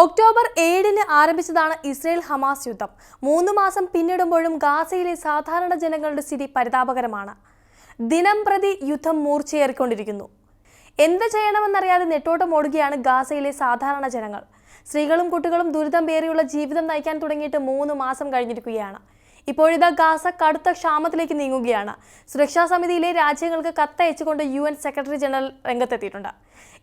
October ഏഴിന് ആരംഭിച്ചതാണ് Israel Hamas യുദ്ധം. മൂന്ന് മാസം പിന്നിടുമ്പോഴും ഗാസയിലെ സാധാരണ ജനങ്ങളുടെ സ്ഥിതി പരിതാപകരമാണ്. ദിനം പ്രതി യുദ്ധം മൂർച്ചയേറിക്കൊണ്ടിരിക്കുന്നു. എന്ത് ചെയ്യണമെന്നറിയാതെ നെട്ടോട്ടം ഓടുകയാണ് ഗാസയിലെ സാധാരണ ജനങ്ങൾ. സ്ത്രീകളും കുട്ടികളും ദുരിതം പേറിയുള്ള ജീവിതം നയിക്കാൻ തുടങ്ങിയിട്ട് മൂന്ന് മാസം കഴിഞ്ഞിരിക്കുകയാണ്. ഇപ്പോഴിതാ ഗാസ കടുത്ത ക്ഷാമത്തിലേക്ക് നീങ്ങുകയാണ്. സുരക്ഷാ സമിതിയിലെ രാജ്യങ്ങൾക്ക് കത്തയച്ചുകൊണ്ട് യു എൻ സെക്രട്ടറി ജനറൽ രംഗത്തെത്തിയിട്ടുണ്ട്.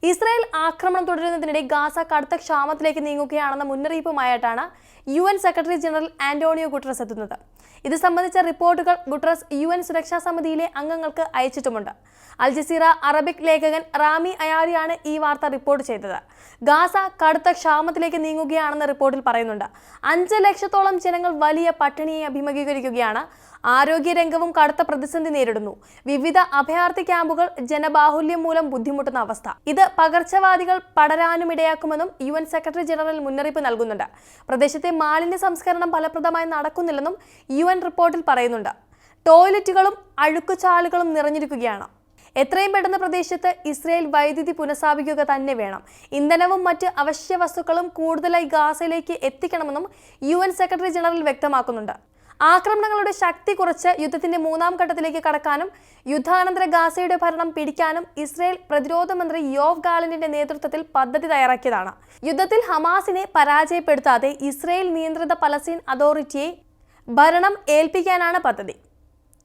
ഇസ്രായേൽ ആക്രമണം തുടരുന്നതിനിടെ ഗാസ കടുത്ത ക്ഷാമത്തിലേക്ക് നീങ്ങുകയാണെന്ന മുന്നറിയിപ്പുമായിട്ടാണ് U N secretary general Antonio Guterres എത്തുന്നത്. ഇത് സംബന്ധിച്ച റിപ്പോർട്ടുകൾ ഗുട്രസ് യു എൻ സുരക്ഷാ സമിതിയിലെ അംഗങ്ങൾക്ക് അയച്ചിട്ടുമുണ്ട്. അൽ ജസീറ അറബിക് ലേഖകൻ റാമി അയാരിയാണ് ഈ വാർത്ത റിപ്പോർട്ട് ചെയ്തത്. ഗാസ കടുത്ത ക്ഷാമത്തിലേക്ക് നീങ്ങുകയാണെന്ന് റിപ്പോർട്ടിൽ പറയുന്നുണ്ട്. അഞ്ച് ലക്ഷത്തോളം ജനങ്ങൾ വലിയ പട്ടിണിയെ അഭിമുഖീകരിക്കുകയാണ് ആരോഗ്യരംഗവും കടുത്ത പ്രതിസന്ധി നേരിടുന്നു. വിവിധ അഭയാർത്ഥി ക്യാമ്പുകൾ ജനബാഹുല്യം മൂലം ബുദ്ധിമുട്ടുന്ന അവസ്ഥ. ഇത് പകർച്ചവാദികൾ പടരാനും ഇടയാക്കുമെന്നും യു എൻ സെക്രട്ടറി ജനറൽ മുന്നറിയിപ്പ് നൽകുന്നുണ്ട്. പ്രദേശത്തെ മാലിന്യ സംസ്കരണം ഫലപ്രദമായി നടക്കുന്നില്ലെന്നും യു എൻ റിപ്പോർട്ടിൽ പറയുന്നുണ്ട്. ടോയ്ലറ്റുകളും അഴുക്കുചാലുകളും നിറഞ്ഞിരിക്കുകയാണ്. എത്രയും പെട്ടെന്ന് പ്രദേശത്ത് ഇസ്രയേൽ വൈദ്യുതി പുനഃസ്ഥാപിക്കുക തന്നെ വേണം. ഇന്ധനവും മറ്റ് അവശ്യ വസ്തുക്കളും കൂടുതലായി ഗാസയിലേക്ക് എത്തിക്കണമെന്നും യു സെക്രട്ടറി ജനറൽ വ്യക്തമാക്കുന്നുണ്ട്. ആക്രമണങ്ങളുടെ ശക്തി കുറച്ച് യുദ്ധത്തിന്റെ മൂന്നാം ഘട്ടത്തിലേക്ക് കടക്കാനും യുദ്ധാനന്തര ഗാസയുടെ ഭരണം പിടിക്കാനും ഇസ്രയേൽ പ്രതിരോധ മന്ത്രി യോവ് ഗാലന്റിന്റെ നേതൃത്വത്തിൽ പദ്ധതി തയ്യാറാക്കിയതാണ്. യുദ്ധത്തിൽ ഹമാസിനെ പരാജയപ്പെടുത്താതെ ഇസ്രയേൽ നിയന്ത്രിത പലസ്തീൻ അതോറിറ്റിയെ ഭരണം ഏൽപ്പിക്കാനാണ് പദ്ധതി.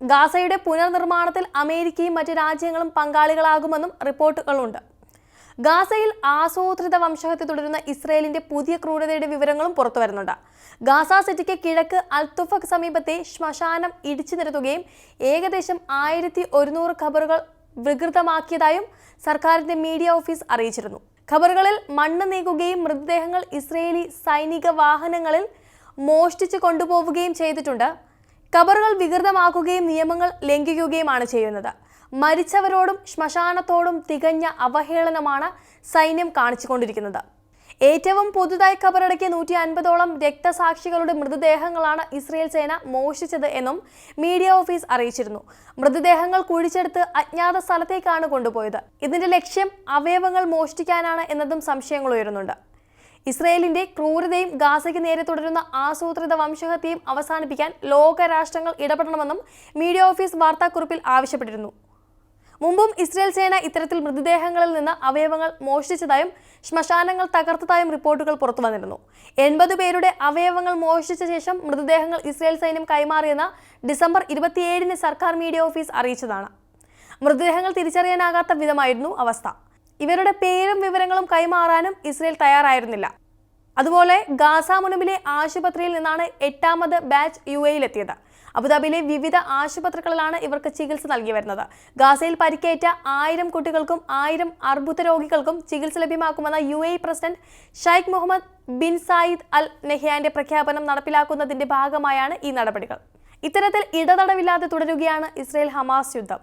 ഗാസയുടെ പുനർനിർമ്മാണത്തിൽ അമേരിക്കയും മറ്റ് രാജ്യങ്ങളും പങ്കാളികളാകുമെന്നും റിപ്പോർട്ടുകളുണ്ട്. ഗാസയിൽ ആസൂത്രിത വംശഹത്യ തുടരുന്ന ഇസ്രയേലിന്റെ പുതിയ ക്രൂരതയുടെ വിവരങ്ങളും പുറത്തു വരുന്നുണ്ട്. ഗാസ സിറ്റിക്ക് കിഴക്ക് അൽതുഫക് സമീപത്തെ ശ്മശാനം ഇടിച്ചു നിരത്തുകയും ഏകദേശം ആയിരത്തി ഒരുന്നൂറ് ഖബറുകൾ വികൃതമാക്കിയതായും സർക്കാരിന്റെ മീഡിയ ഓഫീസ് അറിയിച്ചിരുന്നു. ഖബറുകളിൽ മണ്ണ് നീക്കുകയും മൃതദേഹങ്ങൾ ഇസ്രയേലി സൈനിക വാഹനങ്ങളിൽ മോഷ്ടിച്ചു കൊണ്ടുപോവുകയും ചെയ്തിട്ടുണ്ട്. ഖബറുകൾ വികൃതമാക്കുകയും നിയമങ്ങൾ ലംഘിക്കുകയുമാണ് ചെയ്യുന്നത്. മരിച്ചവരോടും ശ്മശാനത്തോടും തികഞ്ഞ അവഹേളനമാണ് സൈന്യം കാണിച്ചുകൊണ്ടിരിക്കുന്നത്. ഏറ്റവും പുതുതായി ഖബറടക്കിയ നൂറ്റി അൻപതോളം രക്തസാക്ഷികളുടെ മൃതദേഹങ്ങളാണ് ഇസ്രയേൽ സേന മോഷിച്ചത് എന്നും മീഡിയ ഓഫീസ് അറിയിച്ചിരുന്നു. മൃതദേഹങ്ങൾ കുഴിച്ചെടുത്ത് അജ്ഞാത സ്ഥലത്തേക്കാണ് കൊണ്ടുപോയത്. ഇതിന്റെ ലക്ഷ്യം അവയവങ്ങൾ മോഷ്ടിക്കാനാണ് എന്നതും സംശയങ്ങൾ ഉയരുന്നുണ്ട്. ഇസ്രയേലിന്റെ ക്രൂരതയും ഗാസയ്ക്ക് നേരെ തുടരുന്ന ആസൂത്രിത വംശഹത്യയും അവസാനിപ്പിക്കാൻ ലോകരാഷ്ട്രങ്ങൾ ഇടപെടണമെന്നും മീഡിയ ഓഫീസ് വാർത്താക്കുറിപ്പിൽ ആവശ്യപ്പെട്ടിരുന്നു. മുമ്പും ഇസ്രയേൽ സേന ഇത്തരത്തിൽ മൃതദേഹങ്ങളിൽ നിന്ന് അവയവങ്ങൾ മോഷ്ടിച്ചതായും ശ്മശാനങ്ങൾ തകർത്തതായും റിപ്പോർട്ടുകൾ പുറത്തു വന്നിരുന്നു. എൺപത് പേരുടെ അവയവങ്ങൾ മോഷ്ടിച്ച ശേഷം മൃതദേഹങ്ങൾ ഇസ്രയേൽ സൈന്യം കൈമാറിയെന്ന ഡിസംബർ ഇരുപത്തിയേഴിന് സർക്കാർ മീഡിയ ഓഫീസ് അറിയിച്ചതാണ്. മൃതദേഹങ്ങൾ തിരിച്ചറിയാനാകാത്ത വിധമായിരുന്നു അവസ്ഥ. ഇവരുടെ പേരും വിവരങ്ങളും കൈമാറാനും ഇസ്രയേൽ തയ്യാറായിരുന്നില്ല. അതുപോലെ ഗാസ മുനമ്പിലെ ആശുപത്രിയിൽ നിന്നാണ് എട്ടാമത് ബാച്ച് യു എയിലെത്തിയത് അബുദാബിയിലെ വിവിധ ആശുപത്രികളിലാണ് ഇവർക്ക് ചികിത്സ നൽകി വരുന്നത്. ഗാസയിൽ പരിക്കേറ്റ ആയിരം കുട്ടികൾക്കും ആയിരം അർബുദ രോഗികൾക്കും ചികിത്സ ലഭ്യമാക്കുമെന്ന U A president Sheikh Mohammed bin Zayed Al നെഹ്യാന്റെ പ്രഖ്യാപനം നടപ്പിലാക്കുന്നതിന്റെ ഭാഗമായാണ് ഈ നടപടികൾ. ഇത്തരത്തിൽ ഇടതടവില്ലാതെ തുടരുകയാണ് ഇസ്രയേൽ ഹമാസ് യുദ്ധം.